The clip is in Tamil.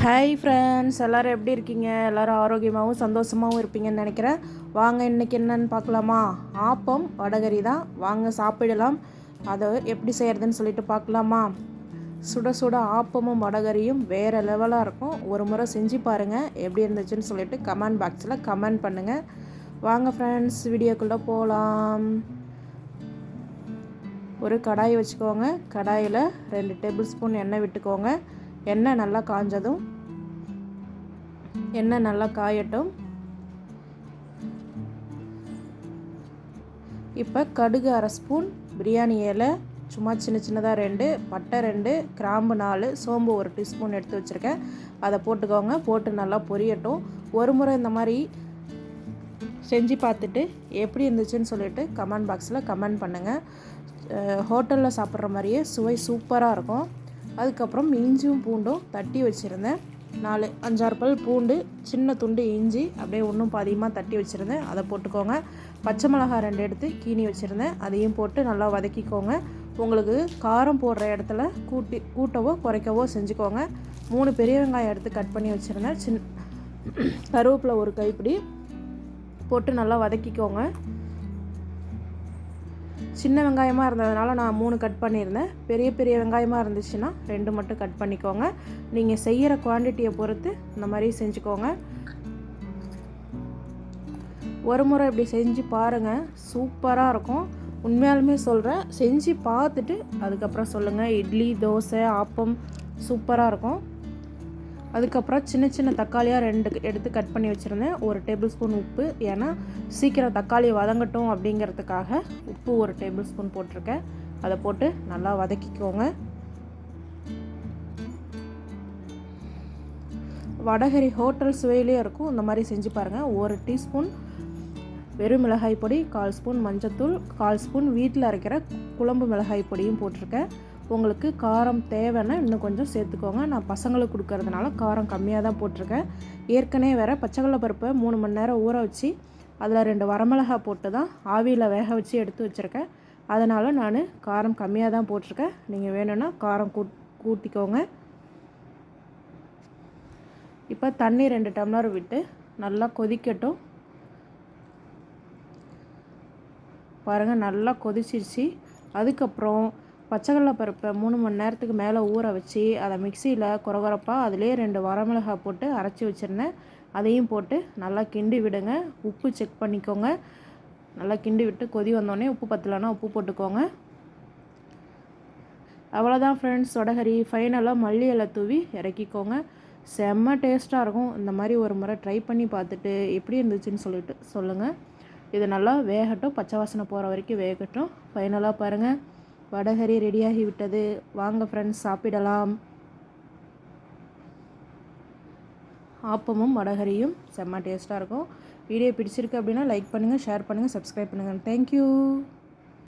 ஹாய் ஃப்ரெண்ட்ஸ் எல்லோரும் எப்படி இருக்கீங்க? எல்லோரும் ஆரோக்கியமாகவும் சந்தோஷமாகவும் இருப்பீங்கன்னு நினைக்கிறேன். வாங்க இன்றைக்கி என்னென்னு பார்க்கலாமா? ஆப்பம் வடகரி தான். வாங்க சாப்பிடலாம். அதை எப்படி செய்கிறதுன்னு சொல்லிட்டு பார்க்கலாமா? சுட சுட ஆப்பமும் வடகரியும் வேறு லெவலாக இருக்கும். ஒரு முறை செஞ்சு பாருங்கள் எப்படி இருந்துச்சுன்னு சொல்லிட்டு கமெண்ட் பாக்ஸில் கமெண்ட் பண்ணுங்கள் வாங்க ஃப்ரெண்ட்ஸ் வீடியோக்குள்ளே போகலாம் ஒரு கடாய் வச்சுக்கோங்க. கடாயில் ரெண்டு டேபிள் ஸ்பூன் எண்ணெய் விட்டுக்கோங்க. எண்ணெய் நல்லா காஞ்சதும் எண்ணெய் நல்லா காயட்டும். இப்போ கடுகு அரை ஸ்பூன் பிரியாணி இலை சும்மா சின்ன சின்னதாக ரெண்டு பட்டை ரெண்டு கிராம்பு நாலு சோம்பு ஒரு டீஸ்பூன் எடுத்து வச்சுருக்கேன். அதை போட்டுக்கோங்க போட்டு நல்லா பொரியட்டும். ஒரு முறை இந்த மாதிரி செஞ்சு பார்த்துட்டு எப்படி இருந்துச்சுன்னு சொல்லிட்டு கமெண்ட் பாக்ஸில் கமெண்ட் பண்ணுங்கள் ஹோட்டலில் சாப்பிட்ற மாதிரியே சுவை சூப்பராக இருக்கும். அதுக்கப்புறம் இஞ்சியும் பூண்டும் தட்டி வச்சுருந்தேன். நாலு அஞ்சாறு பல் பூண்டு சின்ன துண்டு இஞ்சி அப்படியே ஒன்றும் பாதியமாக தட்டி வச்சுருந்தேன். அதை போட்டுக்கோங்க. பச்சை மிளகாய் ரெண்டு எடுத்து கீனி வச்சுருந்தேன். அதையும் போட்டு நல்லா வதக்கிக்கோங்க. உங்களுக்கு காரம் போடுற இடத்துல கூட்டி கூட்டவோ குறைக்கவோ செஞ்சுக்கோங்க. மூணு பெரிய வெங்காயம் எடுத்து கட் பண்ணி வச்சுருந்தேன். சின் கருவேப்பிலை ஒரு கைப்பிடி போட்டு நல்லா வதக்கிக்கோங்க. சின்ன வெங்காயமாக இருந்ததுனால நான் மூணு கட் பண்ணியிருந்தேன். பெரிய பெரிய வெங்காயமாக இருந்துச்சுன்னா ரெண்டு மட்டும் கட் பண்ணிக்கோங்க. நீங்கள் செய்கிற குவான்டிட்டியை பொறுத்து இந்த மாதிரி செஞ்சுக்கோங்க. ஒரு முறை இப்படி செஞ்சு பாருங்கள் சூப்பராக இருக்கும். உண்மையாலுமே சொல்கிறேன் செஞ்சு பார்த்துட்டு அதுக்கப்புறம் சொல்லுங்கள் இட்லி தோசை ஆப்பம் சூப்பராக இருக்கும். அதுக்கப்புறம் சின்ன சின்ன தக்காளியாக ரெண்டு எடுத்து கட் பண்ணி வச்சுருந்தேன். ஒரு டேபிள் ஸ்பூன் உப்பு. ஏன்னா சீக்கிரம் தக்காளி வதங்கட்டும் அப்படிங்கிறதுக்காக உப்பு ஒரு டேபிள் ஸ்பூன் போட்டிருக்கேன். அதை போட்டு நல்லா வதக்கிக்கோங்க. வடகரி ஹோட்டல் சுவையிலே இருக்கும். இந்த மாதிரி செஞ்சு பாருங்கள் ஒரு டீஸ்பூன் வெறும் மிளகாய் பொடி கால் ஸ்பூன் மஞ்சத்தூள் கால் ஸ்பூன் வீட்டில் அரைக்கிற குழம்பு மிளகாய் பொடியும் போட்டிருக்கேன். உங்களுக்கு காரம் தேவைன்னா இன்னும் கொஞ்சம் சேர்த்துக்கோங்க. நான் பசங்களுக்கு கொடுக்கறதுனால காரம் கம்மியாக தான் போட்டிருக்கேன். ஏற்கனவே வேறு பச்சைக்கடலை பருப்பை மூணு மணி நேரம் ஊற வச்சு அதில் ரெண்டு வரமிளகா போட்டு தான் ஆவியில் வேக வச்சு எடுத்து வச்சுருக்கேன். அதனால் நான் காரம் கம்மியாக தான் போட்டிருக்கேன். நீங்கள் வேணும்னா காரம் கூட் கூட்டிக்கோங்க. இப்போ தண்ணி ரெண்டு டம்ளர் விட்டு நல்லா கொதிக்கட்டும். பாருங்கள் நல்லா கொதிச்சிருச்சு. அதுக்கப்புறம் பச்சைக்கடல பருப்பை மூணு மணி நேரத்துக்கு மேலே ஊற வச்சு அதை மிக்சியில் குறகுறப்பாக அதிலே ரெண்டு வரமிளகாய் போட்டு அரைச்சி வச்சுருந்தேன். அதையும் போட்டு நல்லா கிண்டி விடுங்க. உப்பு செக் பண்ணிக்கோங்க. நல்லா கிண்டி விட்டு கொதி வந்தோடனே உப்பு பத்தலைன்னா உப்பு போட்டுக்கோங்க. அவ்வளோதான் ஃப்ரெண்ட்ஸ் சொடகரி ஃபைனலாக மல்லி இலை தூவி இறக்கிக்கோங்க. செம்ம டேஸ்ட்டாக இருக்கும். இந்த மாதிரி ஒரு முறை ட்ரை பண்ணி பார்த்துட்டு எப்படி இருந்துச்சுன்னு சொல்லிட்டு சொல்லுங்கள் இது நல்லா வேகட்டும். பச்சை வாசனை போகிற வரைக்கும் வேகட்டும். ஃபைனலாக பாருங்கள் வடகரி ரெடியாகி விட்டது. வாங்க ஃப்ரெண்ட்ஸ் சாப்பிடலாம். ஆப்பமும் வடகரியும் செம்ம டேஸ்ட்டாக இருக்கும். வீடியோ பிடிச்சிருக்கு அப்படின்னா லைக் பண்ணுங்கள் ஷேர் பண்ணுங்கள் சப்ஸ்கிரைப் பண்ணுங்கள் தேங்க்யூ